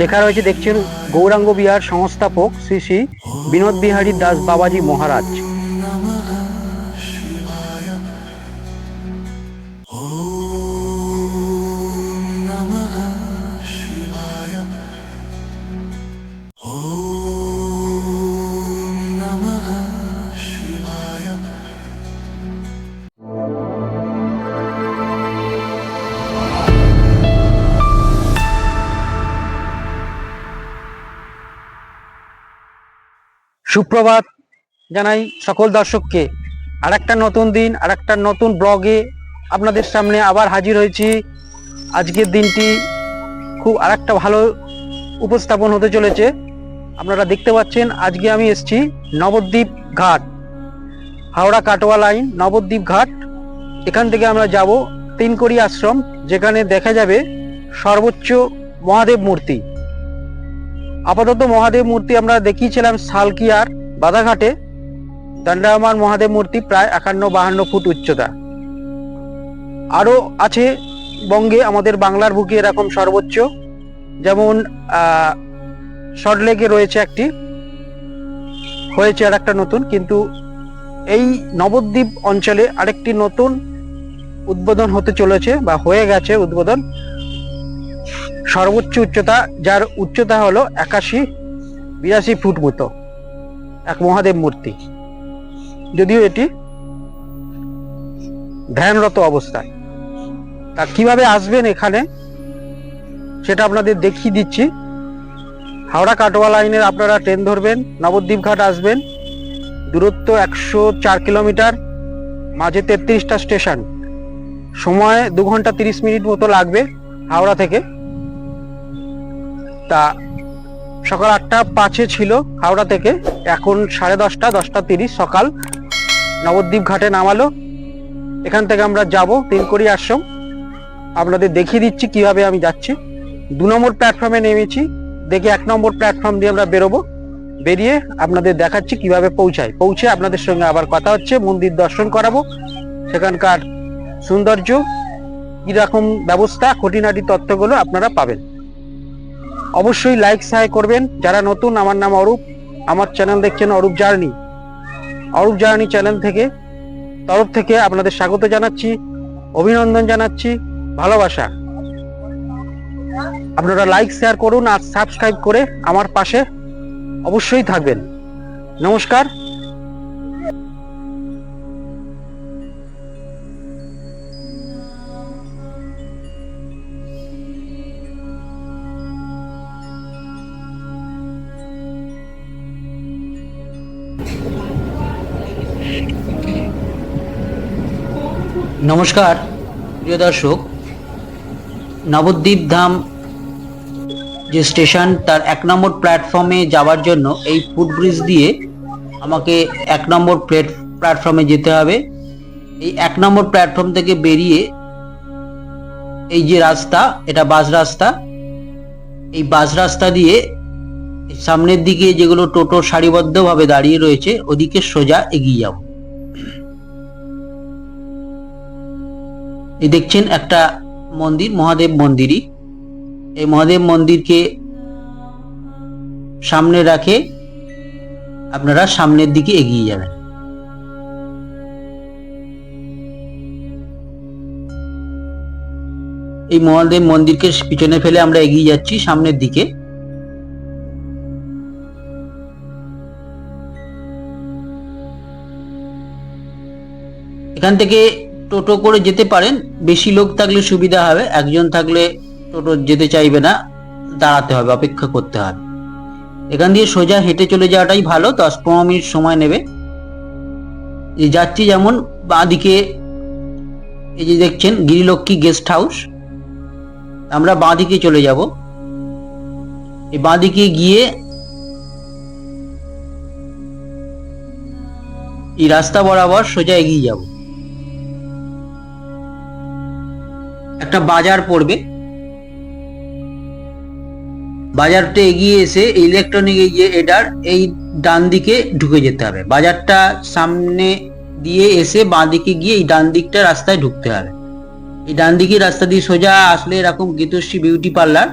লেখা রয়েছে দেখছেন গৌরাঙ্গ বিহার সংস্থাপক শ্রী শ্রী বিনোদ বিহারী দাস বাবাজি মহারাজ। সুপ্রভাত জানাই সকল দর্শককে। আর একটা নতুন দিন আর একটা নতুন ব্লগে আপনাদের সামনে আবার হাজির হয়েছি। আজকের দিনটি খুব আর একটা ভালো উপস্থাপন হতে চলেছে। আপনারা দেখতে পাচ্ছেন, আজকে আমি এসেছি নবদ্বীপ ঘাট, হাওড়া কাটোয়া লাইন, নবদ্বীপ ঘাট। এখান থেকে আমরা যাব তিনকড়ি আশ্রম, যেখানে দেখা যাবে সর্বোচ্চ মহাদেব মূর্তি। আপাতত মহাদেব মূর্তি আমরা দেখিয়েছিলাম সালকিয়ার বাধাঘাটে। দণ্ডায়মান মহাদেব মূর্তি প্রায় একান্ন বাহান্ন ফুট উচ্চতা। আরও আছে বঙ্গে আমাদের বাংলার বুকে এরকম সর্বোচ্চ, যেমন সল্টলেকে রয়েছে একটি। হয়েছে আর একটা নতুন, কিন্তু এই নবদ্বীপ অঞ্চলে আরেকটি নতুন উদ্বোধন হতে চলেছে বা হয়ে গেছে উদ্বোধন। সর্বোচ্চ উচ্চতা, যার উচ্চতা হলো একাশি বিরাশি ফুট মতো, এক মহাদেব মূর্তি। যদিও এটি ধ্যানরত অবস্থায়। তা কীভাবে আসবেন এখানে? সেটা আপনাদের দেখিয়ে দিচ্ছি। হাওড়া কাটোয়া লাইনের আপনারা ট্রেন ধরবেন, নবদ্বীপ ঘাট আসবেন। দূরত্ব একশো চার কিলোমিটার, মাঝে তেত্রিশটা স্টেশন। সময় দু ঘণ্টা তিরিশ মিনিট মতো লাগবে হাওড়া থেকে। তা সকাল আটটা পাঁচে ছিল হাওড়া থেকে। এখন সাড়ে দশটা দশটা তিরিশ সকাল। নবদ্বীপ ঘাটে নামালো। এখান থেকে আমরা যাব তিনকড়ি আশ্রম। আপনাদের দেখিয়ে দিচ্ছি কীভাবে আমি যাচ্ছি। দু নম্বর প্ল্যাটফর্মে নেমেছি। দেখে এক নম্বর প্ল্যাটফর্ম দিয়ে আমরা বেরোবো। বেরিয়ে আপনাদের দেখাচ্ছি কীভাবে পৌঁছায়। পৌঁছে আপনাদের সঙ্গে আবার কথা হচ্ছে, মন্দির দর্শন করাবো। সেখানকার সৌন্দর্য, কীরকম ব্যবস্থা, খুঁটিনাটি তথ্যগুলো আপনারা পাবেন। অবশ্যই লাইক সাহায্য করবেন। যারা নতুন, আমার নাম অরূপ। আমার চ্যানেল দেখছেন Arup journey. Arup journey channel থেকে তরফ থেকে আপনাদের স্বাগত জানাচ্ছি, অভিনন্দন জানাচ্ছি, ভালোবাসা। আপনারা লাইক শেয়ার করুন আর সাবস্ক্রাইব করে আমার পাশে অবশ্যই থাকবেন। নমস্কার। নমস্কার, প্রিয় দর্শক। নবদ্বীপ ধাম যে স্টেশন, তার এক নম্বর প্ল্যাটফর্মে যাওয়ার জন্য এই ফুটব্রিজ দিয়ে আমাকে এক নম্বর প্লেট প্ল্যাটফর্মে যেতে হবে। এই এক নম্বর প্ল্যাটফর্ম থেকে বেরিয়ে এই যে রাস্তা, এটা বাস রাস্তা। এই বাস রাস্তা দিয়ে সামনের দিকে যেগুলো টোটো সারিবদ্ধভাবে দাঁড়িয়ে রয়েছে, ওদিকে সোজা এগিয়ে যাব। এই দেখছেন একটা মন্দির, মহাদেব মন্দিরই। এই মহাদেব মন্দিরকে সামনে রাখে আপনারা সামনের দিকে এগিয়ে যাবেন। এই মহাদেব মন্দিরকে পিছনে ফেলে আমরা এগিয়ে যাচ্ছি সামনের দিকে। এখান থেকে টোটো করে যেতে পারেন। বেশি লোক থাকলে সুবিধা হবে, একজন থাকলে টোটো যেতে চাইবে না, দাঁড়াতে হবে, অপেক্ষা করতে হবে। এখান দিয়ে সোজা হেঁটে চলে যাওয়াটাই ভালো, দশ পনেরো মিনিট সময় নেবে। যাচ্ছি যেমন বাঁদিকে, এই যে দেখছেন গিরিলক্ষ্মী গেস্ট হাউস। আমরা বাঁদিকে চলে যাব। এই বাঁদিকে গিয়ে এই রাস্তা বরাবর সোজা এগিয়ে যাব। একটা বাজার পড়বে। বাজারটা এগিয়ে এসে ইলেকট্রনিক এই যে এডার, এই ডান দিকে ঢুকে যেতে হবে। বাজারটা সামনে দিয়ে এসে বাঁ দিকে গিয়ে এই ডান দিকটা রাস্তায় ঢুকতে হবে। এই ডান দিকে রাস্তা দিয়ে সোজা আসলে এরকম গীতশ্রী বিউটি পার্লার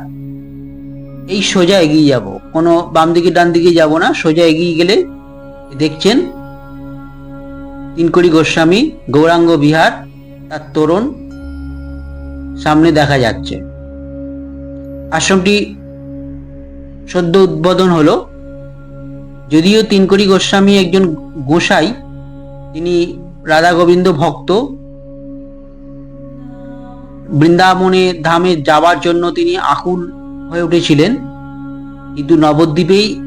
এই সোজা এগিয়ে যাব। কোনো বাম দিকে ডান দিকে যাব না, সোজা এগিয়ে গেলে দেখছেন তিনকড়ি গোস্বামী, গৌরাঙ্গ বিহার, তার তোরণ। সামনে দেখা যাচ্ছে। আশ্রমটি সদ্য উদ্বোধন হলো। যদিও তিনকড়ি গোস্বামী একজন গোসাই, তিনি রাধা গোবিন্দ ভক্ত। বৃন্দাবনে ধামে যাবার জন্য তিনি আকুল হয়ে উঠেছিলেন। কিন্তু নবদ্বীপেই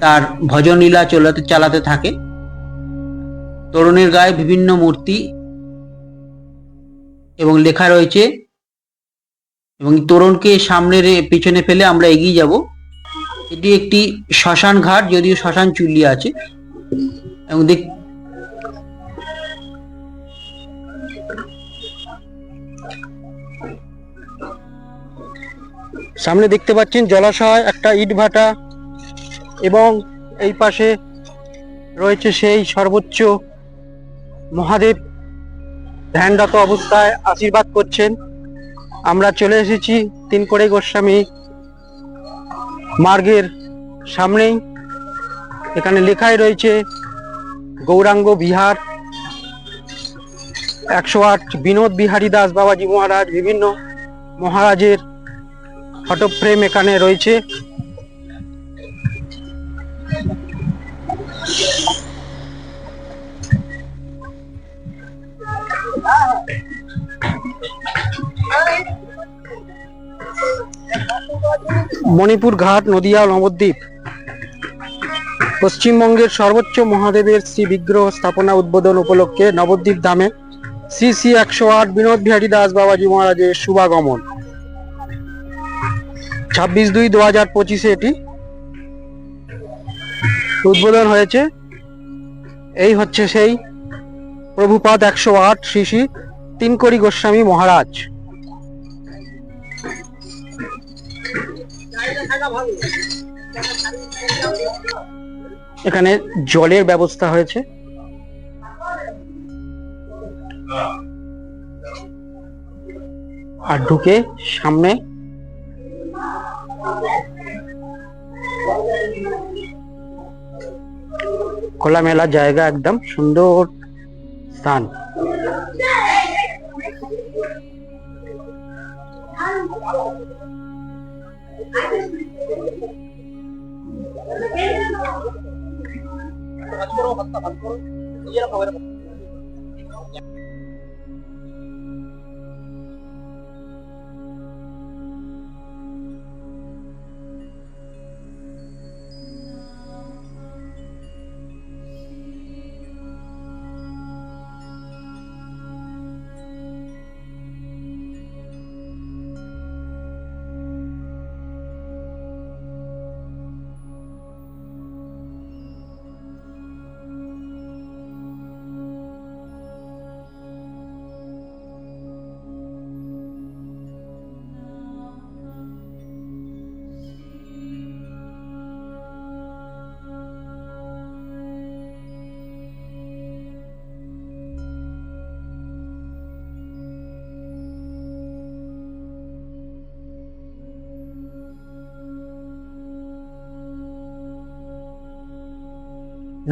তার ভজন লীলা চলাতে চালাতে থাকে। তরুণের গায়ে বিভিন্ন মূর্তি এবং লেখা রয়েছে, এবং তোরণকে সামনে পিছনে ফেলে আমরা এগিয়ে যাব। এটি একটি শ্মশান ঘাট, যদিও শ্মশান চুল্লি আছে। এবং দেখ সামনে দেখতে পাচ্ছেন জলাশয়, একটা ইট ভাটা, এবং এই পাশে রয়েছে সেই সর্বোচ্চ মহাদেব। ধ্যানরত অবস্থায় আশীর্বাদ করছেন। আমরা চলে এসেছি তিন করে গোস্বামী মার্গের সামনেই। এখানে লেখাই রয়েছে, গৌরাঙ্গ বিহার, একশো আট বিনোদ বিহারী দাস বাবাজি মহারাজ, বিভিন্ন মহারাজের ফটো ফ্রেম এখানে রয়েছে। মণিপুর ঘাট, নদিয়া, নবদ্বীপ। পশ্চিমবঙ্গের সর্বোচ্চ মহাদেবের শ্রী বিগ্রহ স্থাপনা উদ্বোধন উপলক্ষে নবদ্বীপ ধামে শ্রী শ্রী একশো আট বিনোদ বিহারী দাস বাবাজি মহারাজের শুভাগমন। ছাব্বিশ দুই দু হাজার পঁচিশে এটি উদ্বোধন হয়েছে। এই হচ্ছে সেই প্রভুপাদ একশো আট শ্রী শ্রী গোস্বামী মহারাজ। এখানে জলের ব্যবস্থা হয়েছে। আর ঢুকে সামনে খোলামেলা জায়গা একদম সুন্দর স্থান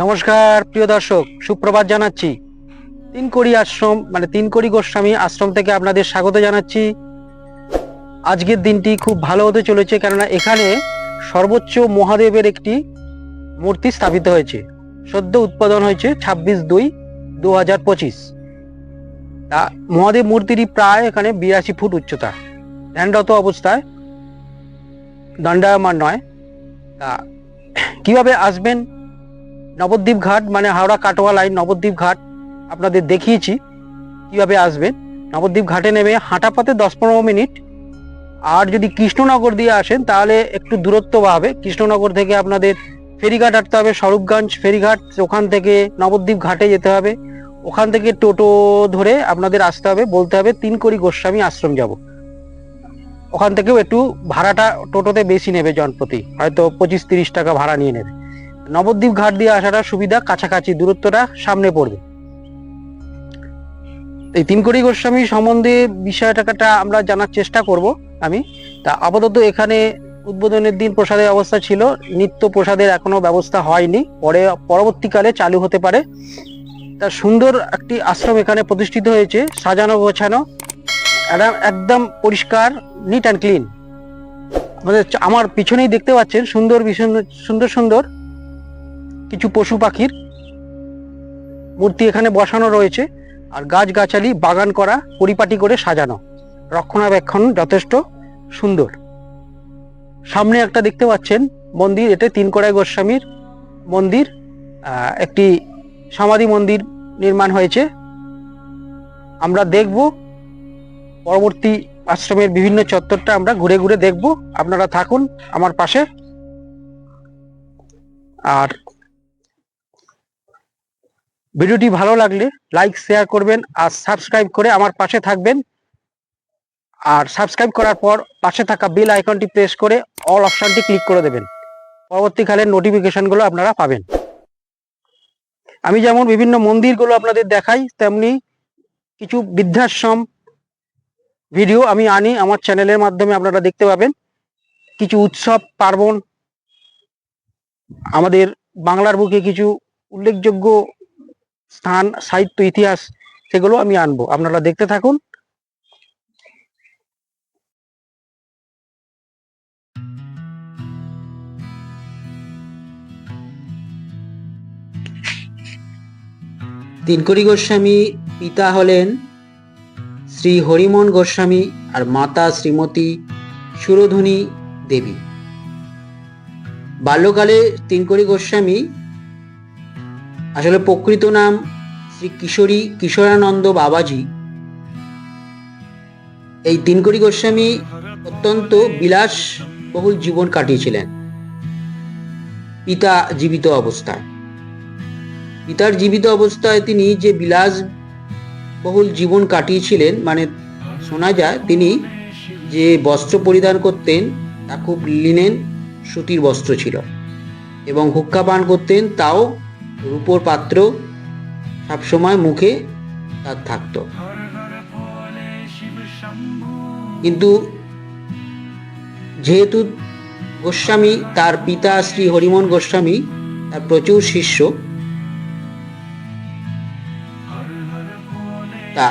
নমস্কার, প্রিয় দর্শক, সুপ্রভাত জানাচ্ছি। তিন তিনকড়ি আশ্রম মানে তিন তিনকড়ি গোস্বামী আশ্রম থেকে আপনাদের স্বাগত জানাচ্ছি। আজকের দিনটি খুব ভালো হতে চলেছে, কেননা এখানে সর্বোচ্চ মহাদেবের একটি মূর্তি স্থাপিত হয়েছে। সদ্য উৎপাদন হয়েছে ছাব্বিশ দুই দু হাজার পঁচিশ। তা মহাদেব মূর্তিটি প্রায় এখানে বিরাশি ফুট উচ্চতা। ধ্যানরত অবস্থায় দণ্ডায়মান নয়। তা কীভাবে আসবেন? নবদ্বীপ ঘাট মানে হাওড়া কাটোয়া লাইন নবদ্বীপ ঘাট। আপনাদের দেখিয়েছি কীভাবে আসবেন নবদ্বীপ ঘাটে নেমে হাঁটা পথে দশ পনেরো মিনিট। আর যদি কৃষ্ণনগর দিয়ে আসেন, তাহলে একটু দূরত্ব পাবে কৃষ্ণনগর থেকে আপনাদের ফেরিঘাট হাঁটতে হবে, স্বরূপগঞ্জ ফেরিঘাট। ওখান থেকে নবদ্বীপ ঘাটে যেতে হবে। ওখান থেকে টোটো ধরে আপনাদের আসতে হবে, বলতে হবে তিন কড়ি গোস্বামী আশ্রম যাব। ওখান থেকেও একটু ভাড়াটা টোটোতে বেশি নেবে জনপ্রতি। হয়তো পঁচিশ তিরিশ টাকা ভাড়া নিয়ে নেবে। নবদ্বীপ ঘাট দিয়ে আসাটা সুবিধা, কাছাকাছি দূরত্বটা সামনে পড়বে। এই তিনকড়ি গোস্বামী সম্বন্ধে বিষয়টাটা আমরা জানার চেষ্টা করব আমি। তা আপাতত এখানে উদ্বোধনের দিন প্রসাদের ব্যবস্থা ছিল, নিত্য প্রসাদের এখনও ব্যবস্থা হয়নি, পরে পরবর্তীকালে চালু হতে পারে। তা সুন্দর একটি আশ্রম এখানে প্রতিষ্ঠিত হয়েছে, সাজানো গোছানো, একদম একদম পরিষ্কার নিট অ্যান্ড ক্লিন আমাদের আমার পিছনেই দেখতে পাচ্ছেন, সুন্দর, ভীষণ সুন্দর সুন্দর। কিছু পশু পাখির মূর্তি এখানে বসানো রয়েছে আর গাছগাছালি, বাগান করা, পরিপাটি করে সাজানো। রক্ষণাবেক্ষণ যথেষ্ট সুন্দর। সামনে একটা দেখতে পাচ্ছেন মন্দির এটা তিনকড়াই গোস্বামীর মন্দির একটি সমাধি মন্দির নির্মাণ হয়েছে। আমরা দেখব, পরবর্তী আশ্রমের বিভিন্ন চত্বরটা আমরা ঘুরে ঘুরে দেখব। আপনারা থাকুন আমার পাশে। আর ভিডিওটি ভালো লাগলে লাইক, শেয়ার করবেন আর সাবস্ক্রাইব করে আমার পাশে থাকবেন। আর সাবস্ক্রাইব করার পর পাশে থাকা বেল আইকনটি প্রেস করে অল অপশনটি ক্লিক করে দেবেন। পরবর্তীকালে নোটিফিকেশনগুলো আপনারা পাবেন। আমি যেমন বিভিন্ন মন্দিরগুলো আপনাদের দেখাই, তেমনি কিছু বৃদ্ধাশ্রম ভিডিও আমি আনি আমার চ্যানেলের মাধ্যমে আপনারা দেখতে পাবেন। কিছু উৎসব, পার্বণ, আমাদের বাংলার বুকে কিছু উল্লেখযোগ্য স্থান, সাহিত্য, ইতিহাস, সেগুলো আমি আনব। আপনারা দেখতে থাকুন। তিনকড়ি গোস্বামী পিতা হলেন শ্রী হরিমন গোস্বামী আর মাতা শ্রীমতী সুরধুনী দেবী। বাল্যকালে তিনকড়ি গোস্বামী আসলে প্রকৃত নাম শ্রী কিশোরী কিশোরানন্দ বাবাজি। এই তিনকড়ি গোস্বামী অত্যন্ত বিলাস বহুল জীবন কাটিয়েছিলেন। পিতা জীবিত অবস্থায়। পিতার জীবিত অবস্থায় তিনি যে বিলাস বহুল জীবন কাটিয়েছিলেন মানে শোনা যায় তিনি যে বস্ত্র পরিধান করতেন, তা খুব লিনেন, সুতির বস্ত্র ছিল এবং হুক্কা পান করতেন, তাও রূপোর পাত্র সবসময় মুখে তার থাকতো। কিন্তু যেহেতু গোস্বামী তার পিতা শ্রী হরিমন গোস্বামী তার প্রচুর শিষ্য, তা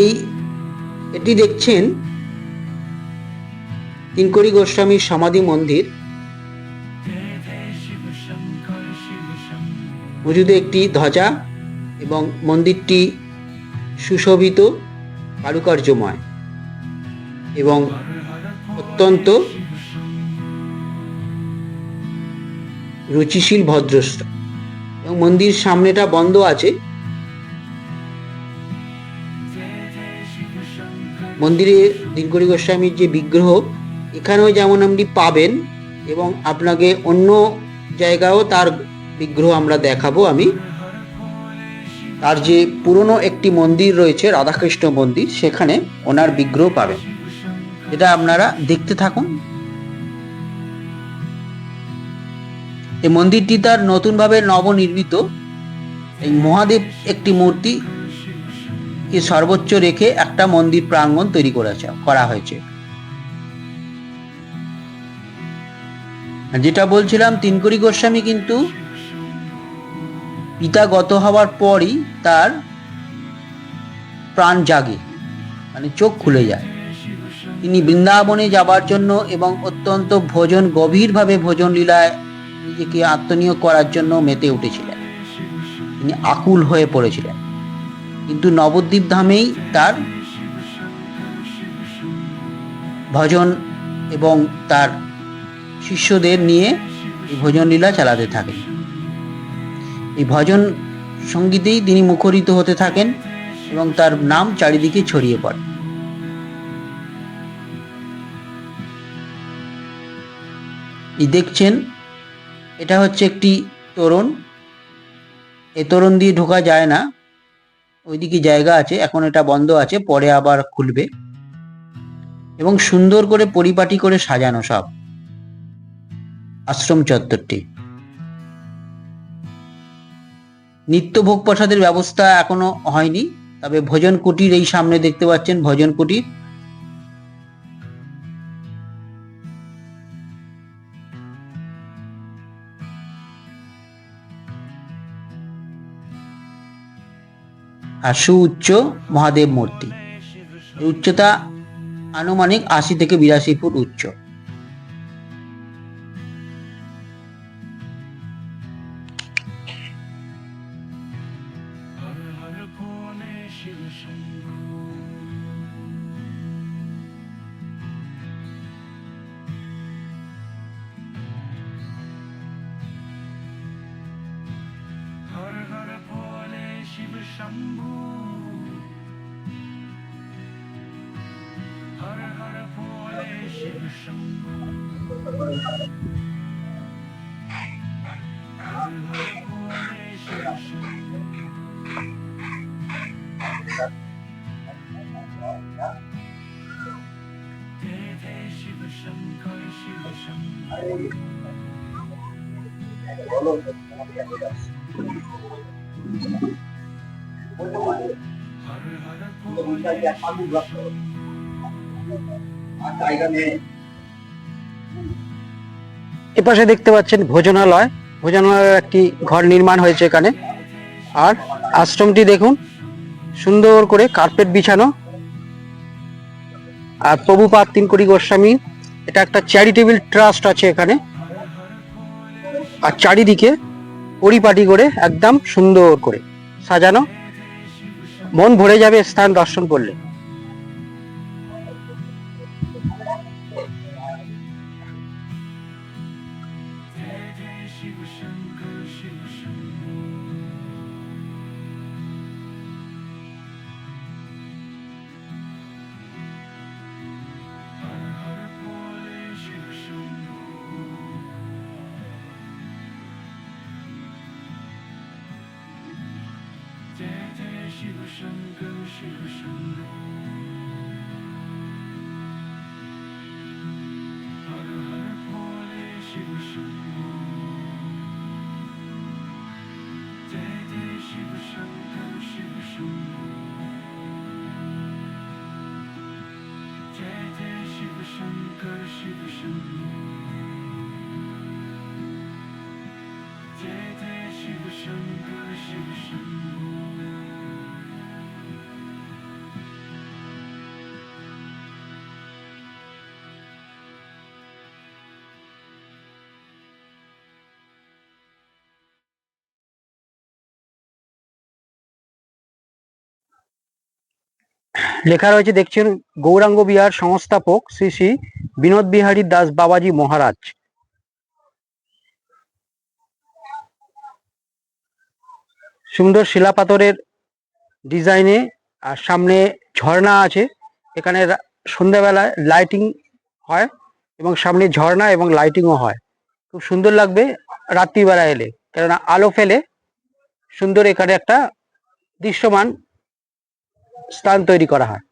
এই এটি দেখছেন তিনকড়ি গোস্বামীর সমাধি মন্দির মজুদে একটি ধ্বজা এবং মন্দিরটি সুশোভিত, কারুকার্যময় এবং অত্যন্ত রুচিশীল ভদ্রষ্ট এবং মন্দির সামনেটা বন্ধ আছে। মন্দিরে দিনকরি গোস্বামীর যে বিগ্রহ, এখানেও যেমন আপনি পাবেন এবং আপনাকে অন্য জায়গায়ও তার বিগ্রহ আমরা দেখাবো আমি। তার যে পুরনো একটি মন্দির রয়েছে, রাধাকৃষ্ণ মন্দির, সেখানে ওনার বিগ্রহ পাবেন। এটা আপনারা দেখতে থাকুন। এই মন্দিরটি তার নতুনভাবে নবনির্মিত। এই মহাদেব একটি মূর্তি কে সর্বোচ্চ রেখে একটা মন্দির প্রাঙ্গণ তৈরি করেছে, করা হয়েছে। যেটা বলছিলাম, তিনকড়ি গোস্বামী কিন্তু পিতা গত হওয়ার পরই তার প্রাণ জাগে মানে চোখ খুলে যায়। তিনি বৃন্দাবনে যাবার জন্য এবং অত্যন্ত ভোজন, গভীরভাবে ভোজন লীলায় নিজেকে আত্মনিয়োগ করার জন্য মেতে উঠেছিলেন। তিনি আকুল হয়ে পড়েছিলেন। কিন্তু নবদ্বীপ ধামেই তার ভজন এবং তার শিষ্যদের নিয়ে ভজন লীলা চালাতে থাকেন। এই ভজন সঙ্গীতেই তিনি মুখরিত হতে থাকেন এবং তার নাম চারিদিকে ছড়িয়ে পড়ে। দেখছেন, এটা হচ্ছে একটি তোরণ। এ তোরণ দিয়ে ঢোকা যায় না। ওইদিকে জায়গা আছে, এখন এটা বন্ধ আছে, পরে আবার খুলবে। এবং সুন্দর করে পরিপাটি করে সাজানো সব। আশ্রম চত্বরটি। নিত্য ভোগ প্রসাদের ব্যবস্থা এখনও হয়নি, তবে ভোজন কুটির এই সামনে দেখতে পাচ্ছেন, ভোজন কুটির। আর সুউচ্চ মহাদেব মূর্তি। উচ্চতা আনুমানিক আশি থেকে বিরাশি ফুট উচ্চ। Hare Hare এপাশে দেখতে পাচ্ছেন ভোজনালয়। ভোজনালয়ের একটি ঘর নির্মাণ হয়েছে এখানে। আর আশ্রমটি দেখুন, সুন্দর করে কার্পেট বিছানো। আর প্রভুপাদ তিনকড়ি গোস্বামী, এটা একটা চ্যারিটেবল ট্রাস্ট আছে এখানে। আর চারিদিকে পরিপাটি করে একদম সুন্দর করে সাজানো। মন ভরে যাবে স্থান দর্শন করলে। 这是个什么这是什么这是什么 লেখা রয়েছে, দেখছেন, গৌরাঙ্গ বিহার সংস্থাপক শ্রী শ্রী বিনোদ বিহারী দাস বাবাজি মহারাজ। সুন্দর শিলাপাথরের ডিজাইনে, আর সামনে ঝর্ণা আছে, এখানে সন্ধ্যাবেলায় লাইটিং হয়, এবং সামনে ঝর্ণা এবং লাইটিংও হয়। খুব সুন্দর লাগবে রাত্রিবেলা এলে, কেননা আলো ফেলে সুন্দর এখানে একটা দৃশ্যমান স্থান তৈরি করা হয়।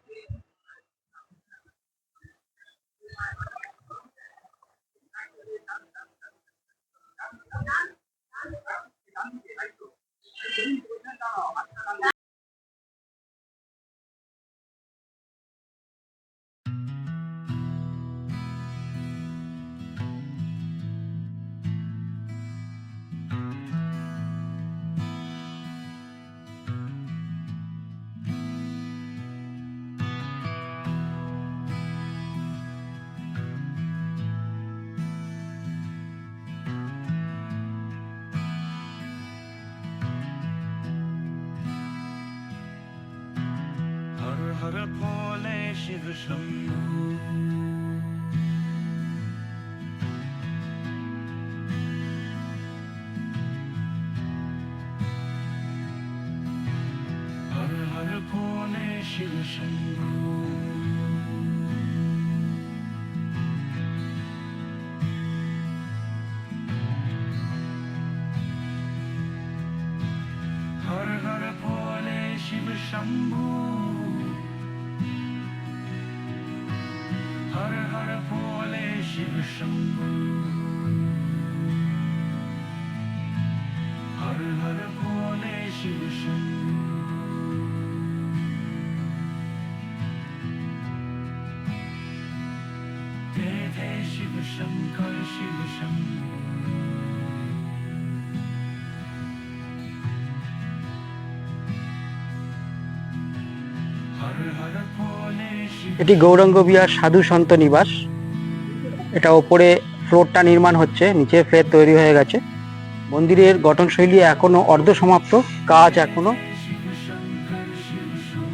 शिव शंभु हर हर भोले शिव शंभु हर हर भोले शिव शंभु এটি গৌরাঙ্গ বিহার সাধু সন্ত নিবাস। এটা ওপরে ফ্লোরটা নির্মাণ হচ্ছে, নিচে ফ্লেট তৈরি হয়ে গেছে। মন্দিরের গঠনশৈলী এখনও অর্ধ সমাপ্ত কাজ এখনও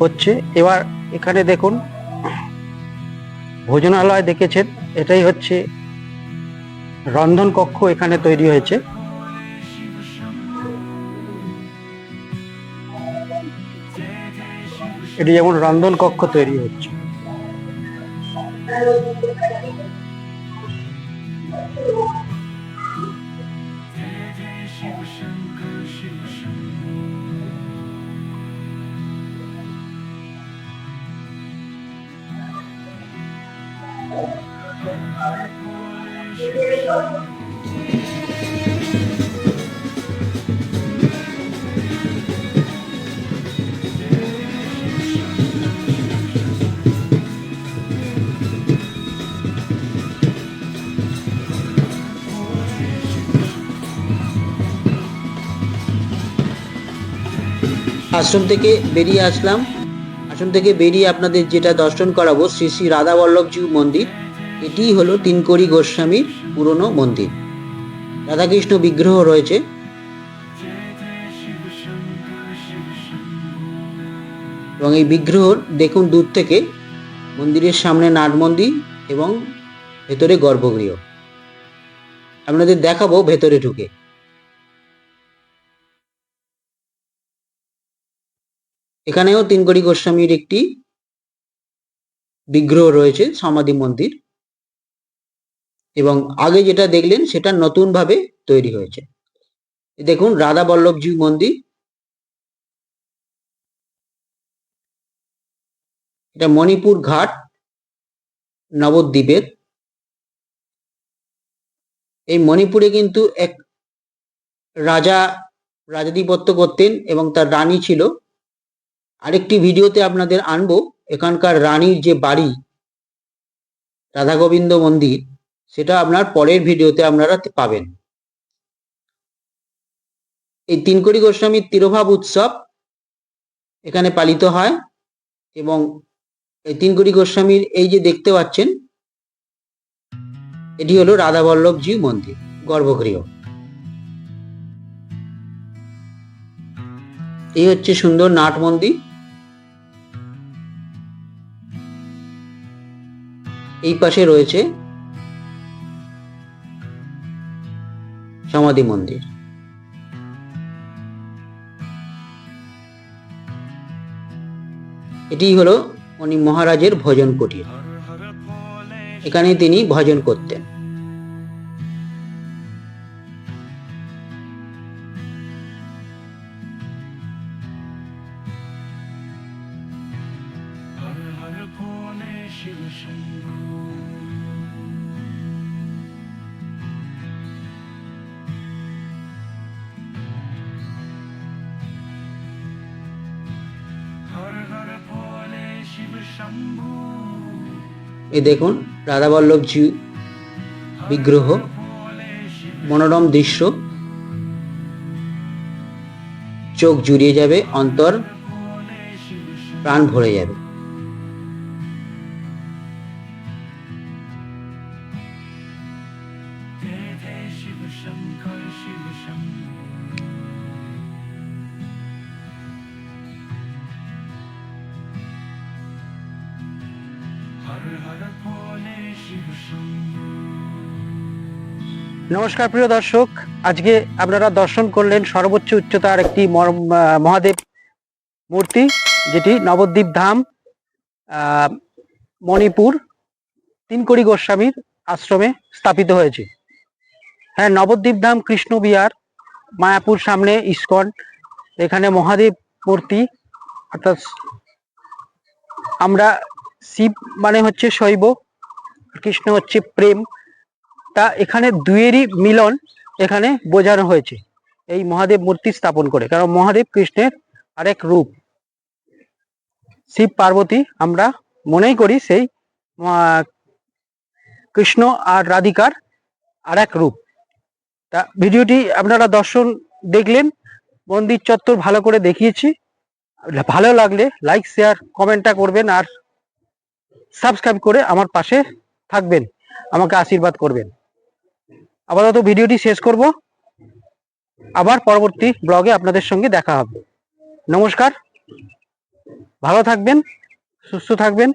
হচ্ছে। এবার এখানে দেখুন, ভোজনালয় দেখেছেন, এটাই হচ্ছে রন্ধন কক্ষ এখানে তৈরি হয়েছে। এটি যেমন রন্ধন কক্ষ তৈরি হচ্ছে। আশ্রম থেকে বেরিয়ে আসলাম। আশ্রম থেকে বেরিয়ে আপনাদের যেটা দর্শন করাবো, শ্রী শ্রী রাধা বল্লভজি মন্দির। এটিই হলো তিনকড়ি গোস্বামীর পুরনো মন্দির। রাধাকৃষ্ণ বিগ্রহ রয়েছে। এবং এই বিগ্রহ দেখুন দূর থেকে, মন্দিরের সামনে নাট মন্দির এবং ভেতরে গর্ভগৃহ। আপনাদের দেখাবো ভেতরে ঢুকে। এখানেও তিনকড়ি গোস্বামীর একটি বিগ্রহ রয়েছে, সমাধি মন্দির। এবং আগে যেটা দেখলেন সেটা নতুন ভাবে তৈরি হয়েছে। দেখুন রাধা বল্লভজি মন্দির। এটা মণিপুর ঘাট, নবদ্বীপের। এই মণিপুরে কিন্তু এক রাজা রাজাধিপত্য করতেন এবং তার রানী ছিল। আরেকটি ভিডিওতে আপনাদের আনব, এখানকার রানীর যে বাড়ি রাধা গোবিন্দ মন্দির। সেটা আপনার পরের ভিডিওতে আপনারা পাবেন। এই তিনকড়ি গোস্বামীর তিরোভাব উৎসব এখানে পালিত হয় এবং এই তিনকড়ি গোস্বামীর এই যে দেখতে পাচ্ছেন, এটি হলো রাধা বল্লভজি মন্দির, গর্ভগৃহ। এই হচ্ছে সুন্দর নাট মন্দির। এই পাশে রয়েছে সমাধি মন্দির। এটি হলো উনি মহারাজের ভজন কুটির। এখানে তিনি ভজন করতেন। এ দেখুন রাধাবল্লভজি বিগ্রহ মনোরম দৃশ্য। চোখ জুড়িয়ে যাবে অন্তর প্রাণ ভরে যাবে। নমস্কার, প্রিয় দর্শক। আজকে আপনারা দর্শন করলেন সর্বোচ্চ উচ্চতার একটি মহাদেব মূর্তি, যেটি নবদ্বীপ ধাম মণিপুর, তিনকড়ি গোস্বামীর আশ্রমে স্থাপিত হয়েছে। হ্যাঁ নবদ্বীপ ধাম কৃষ্ণ বিহার, মায়াপুর সামনে ইস্কন, এখানে মহাদেব মূর্তি, অর্থাৎ আমরা শিব মানে হচ্ছে শৈব কৃষ্ণ হচ্ছে প্রেম। তা এখানে দুয়েরই মিলন এখানে বোঝানো হয়েছে। এই মহাদেব মূর্তি স্থাপন করে। কারণ মহাদেব কৃষ্ণের আরেক রূপ। শিব পার্বতী আমরা মনেই করি সেই কৃষ্ণ আর রাধিকার আর এক রূপ। তা ভিডিওটি আপনারা দর্শন দেখলেন, মন্দির চত্বর ভালো করে দেখিয়েছি। ভালো লাগলে লাইক, শেয়ার, কমেন্টটা করবেন আর সাবস্ক্রাইব করে আমার পাশে থাকবেন, আমাকে আশীর্বাদ করবেন। আপাতত ভিডিওটি শেষ করব। আবার পরবর্তী ব্লগে আপনাদের সঙ্গে দেখা হবে। নমস্কার। ভালো থাকবেন, সুস্থ থাকবেন।